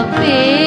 be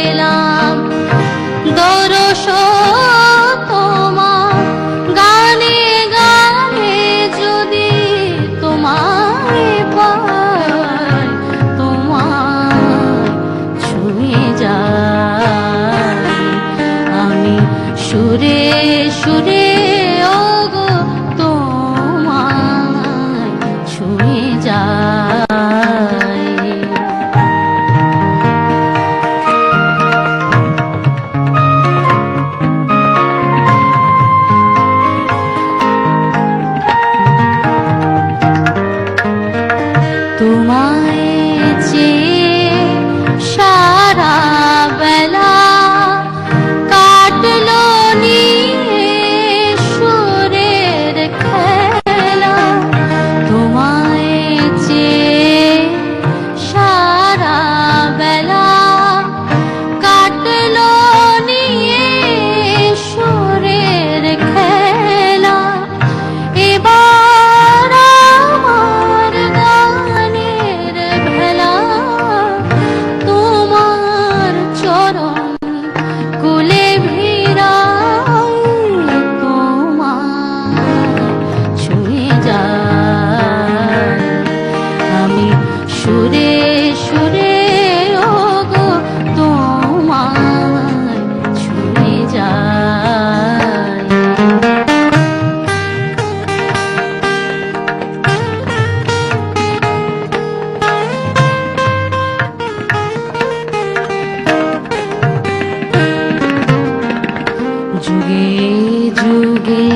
আগে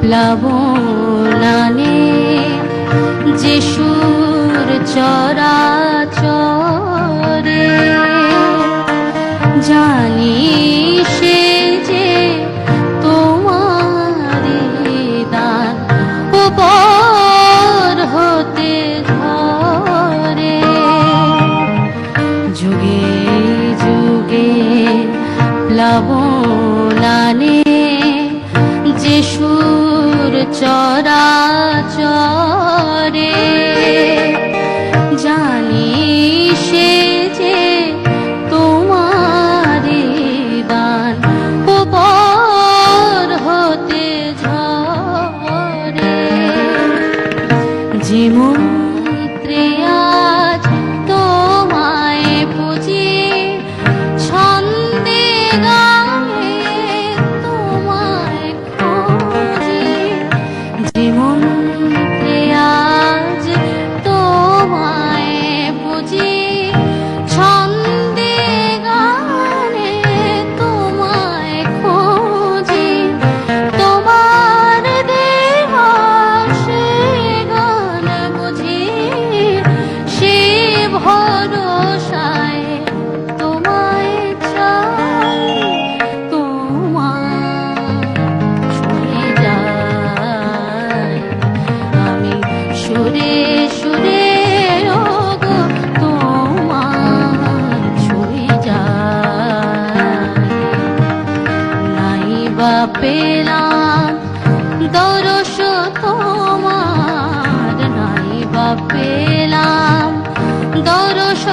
প্লাবনানে যিশুর চরাচরে, জানি সে যে তোমার দান উপর হতে ধরে। যুগে যুগে প্লাবনানে যে সুর চরা চরে। জানি সে যে তোমার গান উপর হতে ঝরে। যেমন বা পেলাম। দরস তোমার নাই বা পেলাম। দরস